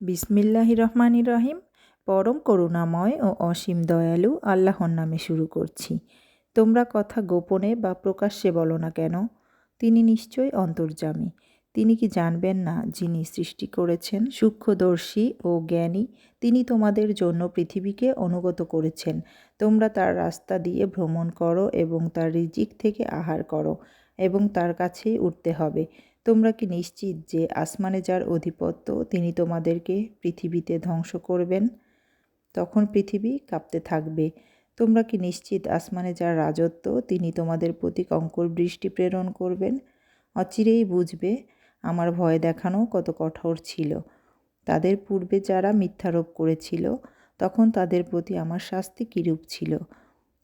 বিসমিল্লাহি রহমান রহিম। পরম করুণাময় ও অসীম দয়ালু আল্লাহর নামে শুরু করছি। তোমরা কথা গোপনে বা প্রকাশ্যে বলো না কেন? তিনি নিশ্চয়ই অন্তর্যামী। তিনি কি জানবেন না যিনি সৃষ্টি করেছেন, সূক্ষ্মদর্শী ও জ্ঞানী, তিনি তোমাদের জন্য পৃথিবীকে অনুগত করেছেন। তোমরা তার রাস্তা দিয়ে ভ্রমণ করো এবং তার রিজিক থেকে আহার করো এবং তার কাছেই উঠতে হবে। তোমরা কি নিশ্চিত যে আসমানে যার অধিপত্য তিনি তোমাদেরকে পৃথিবীতে ধ্বংস করবেন? তখন পৃথিবী কাঁপতে থাকবে। তোমরা কি নিশ্চিত আসমানে যার রাজত্ব তিনি তোমাদের প্রতি কঙ্কর বৃষ্টি প্রেরণ করবেন? অচিরেই বুঝবে, আমার ভয় দেখানো কত কঠোর ছিল। তাদের পূর্বে যারা মিথ্যারোপ করেছিল, তখন তাদের প্রতি আমার শাস্তি কীরূপ ছিল?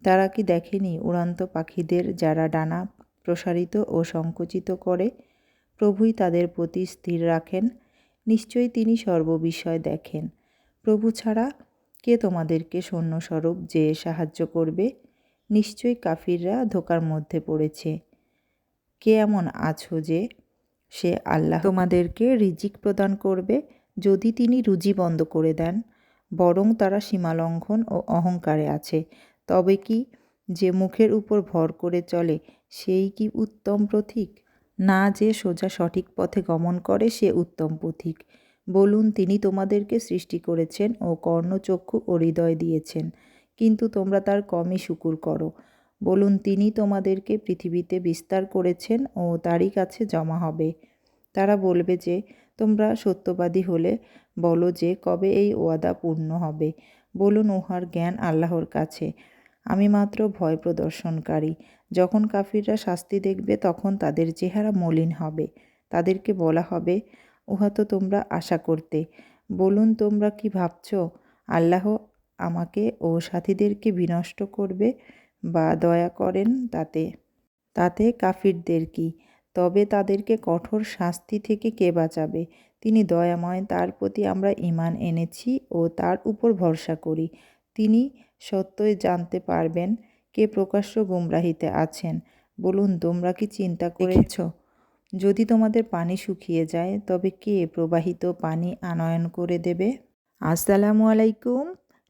তারা কি দেখেনি উড়ান্ত পাখিদের যারা ডানা প্রসারিত ও সংকুচিত করে? প্রভুই তাদের প্রতি স্থির রাখেন, নিশ্চয়ই তিনি সর্ববিষয় দেখেন। প্রভু ছাড়া কে তোমাদেরকে সৈন্যস্বরূপ যে সাহায্য করবে? নিশ্চয়ই কাফিররা ধোকার মধ্যে পড়েছে। কে এমন আছো যে সে আল্লাহ তোমাদেরকে রিজিক প্রদান করবে যদি তিনি রুজি বন্ধ করে দেন? বরং তারা সীমালঙ্ঘন ও অহংকারে আছে। তবে কি যে মুখের উপর ভর করে চলে, সেই কি উত্তম প্রতীক? না যে সোজা সঠিক পথে গমন করে সে উত্তম পথিক। বলুন, তিনি তোমাদেরকে সৃষ্টি করেছেন ও কর্ণচক্ষু ও হৃদয় দিয়েছেন, কিন্তু তোমরা তার কমই শুকুর করো। বলুন, তিনি তোমাদেরকে পৃথিবীতে বিস্তার করেছেন ও তারই কাছে জমা হবে। তারা বলবে যে, তোমরা সত্যবাদী হলে বলো যে, কবে এই ওয়াদা পূর্ণ হবে? বলুন, উহার জ্ঞান আল্লাহর কাছে। আমি মাত্র ভয় প্রদর্শনকারী। যখন কাফিররা শাস্তি দেখবে, তখন তাদের চেহারা মলিন হবে। তাদেরকে বলা হবে, উহা তো তোমরা আশা করতে। বলুন, তোমরা কি ভাবছ? আল্লাহ আমাকে ও সাথীদেরকে বিনষ্ট করবে বা দয়া করেন তাতে? তাতে কাফিরদের কি? তবে তাদেরকে কঠোর শাস্তি থেকে কে বাঁচাবে? তিনি দয়াময়, তার প্রতি আমরা ইমান এনেছি ও তার উপর ভরসা করি। তিনি সত্যই জানতে পারবেন কে প্রকাশ্য গুমরাহিতে আছেন। বলুন তোমরা কি চিন্তা করেছ? যদি তোমাদের পানি শুকিয়ে যায় তবে কে প্রবাহিত পানি আনয়ন করে দেবে? আসসালামু আলাইকুম।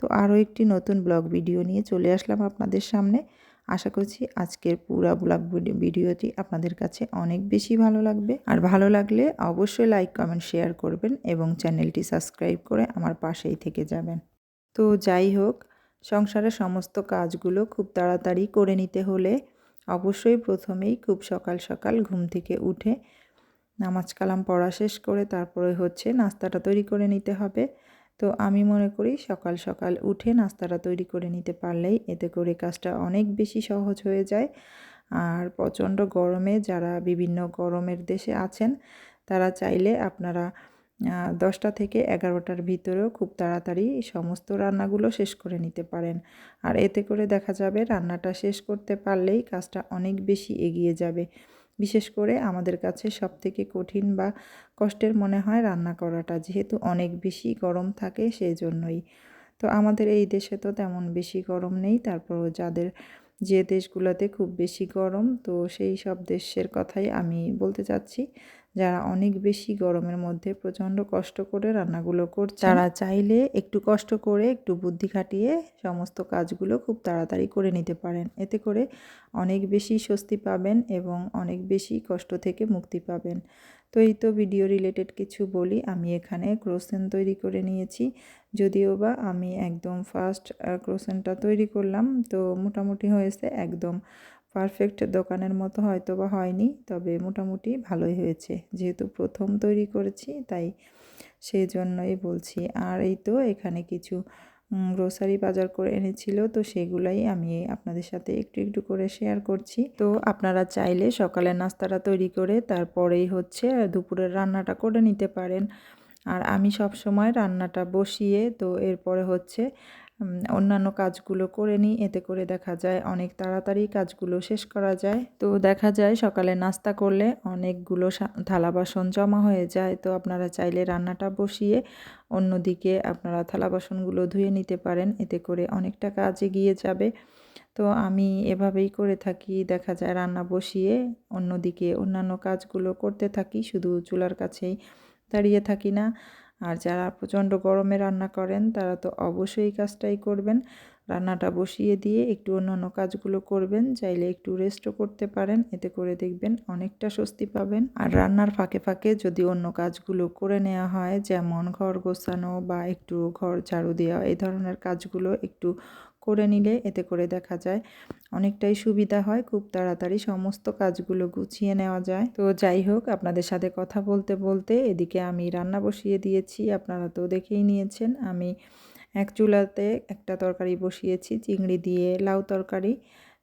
তো আরও একটি নতুন ব্লগ ভিডিও নিয়ে চলে আসলাম আপনাদের সামনে। আশা করছি আজকের পুরা ব্লগ ভিডিওটি আপনাদের কাছে অনেক বেশি ভালো লাগবে। আর ভালো লাগলে অবশ্যই লাইক, কমেন্ট, শেয়ার করবেন এবং চ্যানেলটি সাবস্ক্রাইব করে আমার পাশেই থেকে যাবেন। তো যাই হোক, সংসারের সমস্ত কাজগুলো খুব তাড়াতাড়ি করে নিতে হলে অবশ্যই প্রথমেই খুব সকাল সকাল ঘুম থেকে উঠে নামাজ কালাম পড়া শেষ করে তারপরে হচ্ছে নাস্তাটা তৈরি করে নিতে হবে। তো আমি মনে করি সকাল সকাল উঠে নাস্তাটা তৈরি করে নিতে পারলেই এতে করে কাজটা অনেক বেশি সহজ হয়ে যায়। আর প্রচণ্ড গরমে যারা বিভিন্ন গরমের দেশে আছেন, তারা চাইলে আপনারা দশটা থেকে এগারোটার ভিতরেও খুব তাড়াতাড়ি সমস্ত রান্নাগুলো শেষ করে নিতে পারেন। আর এতে করে দেখা যাবে রান্নাটা শেষ করতে পারলেই কাজটা অনেক বেশি এগিয়ে যাবে। বিশেষ করে আমাদের কাছে সব থেকে কঠিন বা কষ্টের মনে হয় রান্না করাটা, যেহেতু অনেক বেশি গরম থাকে সেই জন্যই তো আমাদের এই দেশে তো তেমন বেশি গরম নেই তারপর যাদের যে দেশগুলোতে খুব বেশি গরম, তো সেই সব দেশের কথাই আমি বলতে চাচ্ছি। যারা অনেক বেশি গরমের মধ্যে প্রচণ্ড কষ্ট করে রান্নাগুলো করছে তারা চাইলে একটু কষ্ট করে একটু বুদ্ধি খাটিয়ে সমস্ত কাজগুলো খুব তাড়াতাড়ি করে নিতে পারেন। এতে করে অনেক বেশি স্বস্তি পাবেন এবং অনেক বেশি কষ্ট থেকে মুক্তি পাবেন। তো এই তো ভিডিও রিলেটেড কিছু বলি আমি এখানে ক্রোসেন তৈরি করে নিয়েছি। যদিও বা আমি একদম ফার্স্ট ক্রোসেনটা তৈরি করলাম তো মোটামুটি হয়েছে একদম পারফেক্ট দোকানের মতো হয়তো বা হয়নি, তবে মোটামুটি ভালোই হয়েছে। যেহেতু প্রথম তৈরি করেছি, তাই সেই জন্যই বলছি। আর এই তো এখানে কিছু গ্রোসারি বাজার করে এনেছিল, তো সেগুলাই আমি আপনাদের সাথে একটু একটু করে শেয়ার করছি। তো আপনারা চাইলে সকালে নাস্তাটা তৈরি করে তারপরেই হচ্ছে দুপুরের রান্নাটা করে নিতে পারেন। আর আমি সব সময় রান্নাটা বসিয়ে, তো এরপরে হচ্ছে অন্যান্য কাজগুলো করে নিই। এতে করে দেখা যায় অনেক তাড়াতাড়ি কাজগুলো শেষ করা যায়। তো দেখা যায় সকালে নাস্তা করলে অনেকগুলো থালা বাসন জমা হয়ে যায়। তো আপনারা চাইলে রান্নাটা বসিয়ে অন্যদিকে আপনারা থালা বাসনগুলো ধুয়ে নিতে পারেন। এতে করে অনেকটা কাজ এগিয়ে যাবে। তো আমি এভাবেই করে থাকি। দেখা যায় রান্না বসিয়ে অন্যদিকে অন্যান্য কাজগুলো করতে থাকি। শুধু চুলার কাছেই দাঁড়িয়ে থাকি না। আর যারা প্রচণ্ড গরমে রান্না করেন, তারা তো অবশ্যই কাজটাই করবেন। রান্নাটা বসিয়ে দিয়ে একটু অন্যান্য কাজগুলো করবেন, চাইলে একটু রেস্টও করতে পারেন। এতে করে দেখবেন অনেকটা স্বস্তি পাবেন। আর রান্নার ফাঁকে ফাঁকে যদি অন্য কাজগুলো করে নেওয়া হয়, যেমন ঘর গোছানো বা একটু ঘর ঝাড়ু দেওয়া, এই ধরনের কাজগুলো একটু করে নিলে এতে করে দেখা যায় অনেকটাই সুবিধা হয়, খুব তাড়াতাড়ি সমস্ত কাজগুলো গুছিয়ে নেওয়া যায়। তো যাই হোক, আপনাদের সাথে কথা বলতে বলতে এদিকে আমি রান্না বসিয়ে দিয়েছি, আপনারা তো দেখেই নিয়েছেন। আমি এক চুলাতে একটা তরকারি বসিয়েছি, চিংড়ি দিয়ে লাউ তরকারি।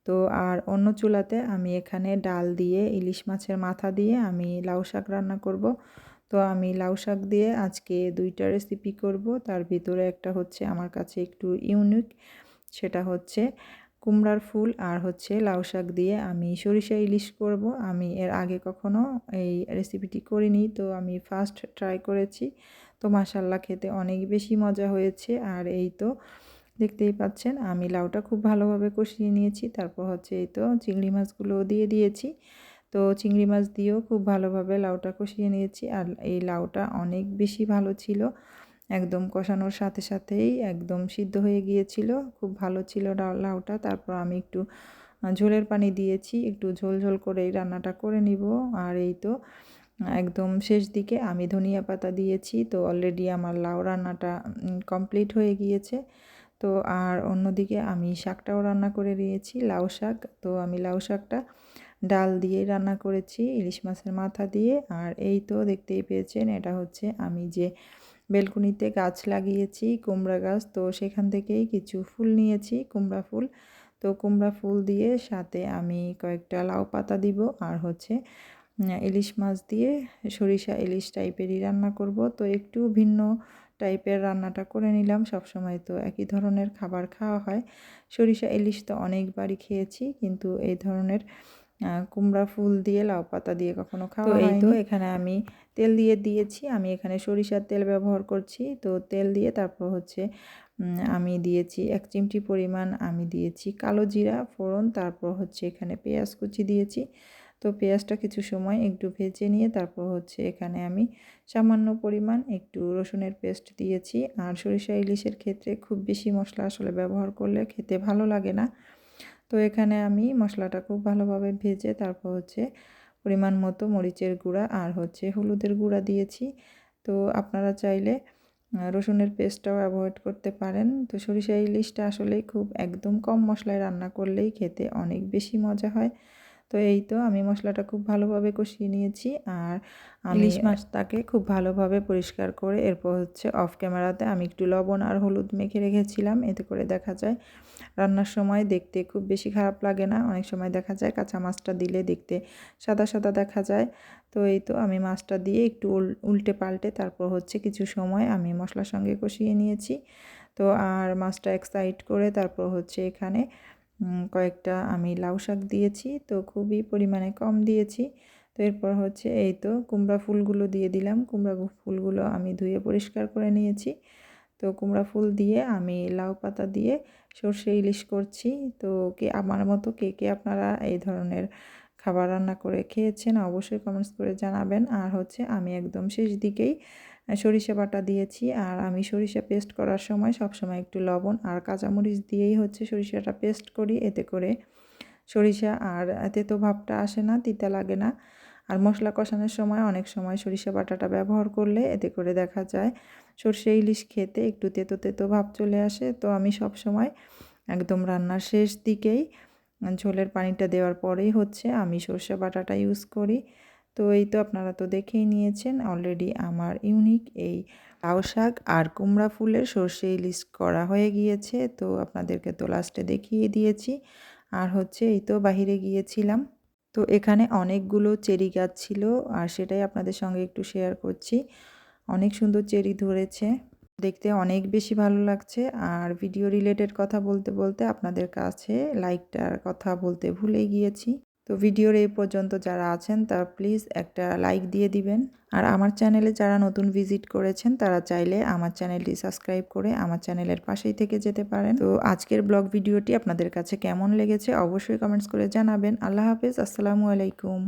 তো আর অন্য চুলাতে আমি এখানে ডাল দিয়ে, ইলিশ মাছের মাথা দিয়ে আমি লাউ শাক রান্না করব। তো আমি লাউ শাক দিয়ে আজকে দুইটা রেসিপি করব, তার ভিতরে একটা হচ্ছে আমার কাছে একটু ইউনিক সেটা হচ্ছে কুমড়ার ফুল আর হচ্ছে লাউ শাক দিয়ে আমি সরিষা ইলিশ করব। আমি এর আগে কখনো এই রেসিপিটি করিনি, তো আমি ফার্স্ট ট্রাই করেছি। তো মাসাল্লাহ খেতে অনেক বেশি মজা হয়েছে। আর এই তো দেখতেই পাচ্ছেন, আমি লাউটা খুব ভালোভাবে কষিয়ে নিয়েছি। তারপর হচ্ছে এই তো চিংড়ি মাছগুলো দিয়ে দিয়েছি। তো চিংড়ি মাছ দিয়েও খুব ভালোভাবে লাউটা কষিয়ে নিয়েছি। আর এই লাউটা অনেক বেশি ভালো ছিল। একদম কষানোর সাথে সাথেই একদম সিদ্ধ হয়ে গিয়েছিল। খুব ভালো ছিল লাউটা। তারপর আমি একটু ঝোলের পানি দিয়েছি। একটু ঝোল ঝোল করে এই রান্নাটা করে নিব। আর এই তো, একদম শেষ দিকে আমি ধনিয়া পাতা দিয়েছি। তো অলরেডি আমার লাউ রান্নাটা কমপ্লিট হয়ে গিয়েছে। তো আর অন্যদিকে আমি শাকটাও রান্না করে দিয়েছি লাউ শাক। তো আমি লাউ শাকটা ডাল দিয়ে রান্না করেছি, ইলিশ মাছের মাথা দিয়ে। আর এই তো দেখতেই পেয়েছেন, এটা হচ্ছে আমি যে বেলকুনিতে গাছ লাগিয়েছি, কুমড়া গাছ। তো সেখান থেকেই কিছু ফুল নিয়েছি, কুমড়া ফুল। তো কুমড়া ফুল দিয়ে সাথে আমি কয়েকটা লাউ পাতা দিব আর হচ্ছে ইলিশ মাছ দিয়ে সরিষা ইলিশ টাইপেরই রান্না করব। তো একটু ভিন্ন টাইপের রান্নাটা করে নিলাম। সব সময় তো একই ধরনের খাবার খাওয়া হয়। সরিষা ইলিশ তো অনেকবারই খেয়েছি, কিন্তু এই ধরনের কুমড়া ফুল দিয়ে লাউ পাতা দিয়ে কখনো খাওয়া এই তো এখানে আমি তেল দিয়ে দিয়েছি। আমি এখানে সরিষার তেল ব্যবহার করছি। তো তেল দিয়ে তারপর হচ্ছে আমি দিয়েছি এক চিমটি পরিমাণ আমি দিয়েছি কালো জিরা ফোড়ন। তারপর হচ্ছে এখানে পেঁয়াজ কুচি দিয়েছি। তো পেঁয়াজটা কিছু সময় একটু ভেজে নিয়ে তারপর হচ্ছে এখানে আমি সামান্য পরিমাণ একটু রসুনের পেস্ট দিয়েছি। আর সরিষা ইলিশের ক্ষেত্রে খুব বেশি মশলা আসলে ব্যবহার করলে খেতে ভালো লাগে না। তো এখানে আমি মশলাটা খুব ভালোভাবে ভেজে তারপর হচ্ছে পরিমাণ মতো মরিচের গুঁড়া আর হচ্ছে হলুদের গুঁড়া দিয়েছি। তো আপনারা চাইলে রসুনের পেস্টটাও অ্যাভয়েড করতে পারেন। তো সরিষা ইলিশটা আসলে খুব একদম কম মশলায় রান্না করলেই খেতে অনেক বেশি মজা হয়। তো এই তো আমি মশলাটা খুব ভালোভাবে কষিয়ে নিয়েছি আর ইলিশ মাছটাকে খুব ভালোভাবে পরিষ্কার করে এরপর হচ্ছে অফ ক্যামেরাতে আমি একটু লবণ আর হলুদ মেখে রেখেছিলাম। এতে করে দেখা যায় রান্নার সময় দেখতে খুব বেশি খারাপ লাগে না। অনেক সময় দেখা যায় কাঁচা মাছটা দিলে দেখতে সাদা সাদা দেখা যায়। তো এই তো আমি মাছটা দিয়ে একটু উল- উল্টে পাল্টে তারপর হচ্ছে কিছু সময় আমি মশলার সঙ্গে কষিয়ে নিয়েছি। তো আর মাছটা এক সাইড করে তারপর হচ্ছে এখানে কয়েকটা আমি লাউ শাক দিয়েছি, তো খুবই পরিমাণে কম দিয়েছি। তো এরপর হচ্ছে এই তো কুমড়া ফুলগুলো দিয়ে দিলাম। কুমড়া ফুলগুলো আমি ধুয়ে পরিষ্কার করে নিয়েছি। তো কুমড়া ফুল দিয়ে আমি লাউ পাতা দিয়ে সর্ষে ইলিশ করছি। তো কে, আমার মতো কে কে আপনারা এই ধরনের খাবার রান্না করে খেয়েছেন অবশ্যই কমেন্টস করে জানাবেন। আর হচ্ছে আমি একদম শেষ দিকেই সরিষা বাটা দিয়েছি। আর আমি সরিষা পেস্ট করার সময় সব সময় একটু লবণ আর কাঁচামরিচ দিয়েই হচ্ছে সরিষাটা পেস্ট করি। এতে করে সরিষা আর তেতো ভাবটা আসে না, তিতা লাগে না। আর মশলা কষানোর সময় অনেক সময় সরিষা বাটাটা ব্যবহার করলে এতে করে দেখা যায় সর্ষে ইলিশ খেতে একটু তেতো তেতো ভাব চলে আসে। তো আমি সব সময় একদম রান্নার শেষ দিকেই ঝোলের পানিটা দেওয়ার পরেই হচ্ছে আমি সর্ষে বাটাটা ইউজ করি। তো এই তো আপনারা তো দেখেই নিয়েছেন অলরেডি আমার ইউনিক এই লাউ শাক আর কুমড়া ফুলের সর্ষে ইলিশ করা হয়ে গিয়েছে। তো আপনাদেরকে তো লাস্টে দেখিয়ে দিয়েছি। আর হচ্ছে এই তো বাহিরে গিয়েছিলাম। তো এখানে অনেকগুলো চেরি গাছ ছিল আর সেটাই আপনাদের সঙ্গে একটু শেয়ার করছি। অনেক সুন্দর চেরি ধরেছে। দেখতে অনেক বেশি ভালো লাগছে। আর ভিডিও রিলেটেড কথা বলতে বলতে আপনাদের কাছে লাইকটার কথা বলতে ভুলে গিয়েছি। তো ভিডিওর এই পর্যন্ত যারা আছেন, তারা প্লিজ একটা লাইক দিয়ে দিবেন। আর আমার চ্যানেলে যারা নতুন ভিজিট করেছেন, তারা চাইলে আমার চ্যানেলটি সাবস্ক্রাইব করে আমার চ্যানেলের পাশেই থেকে যেতে পারেন। তো আজকের ব্লগ ভিডিওটি আপনাদের কাছে কেমন লেগেছে, অবশ্যই কমেন্টস করে জানাবেন। আল্লাহ হাফেজ, আসসালামু আলাইকুম।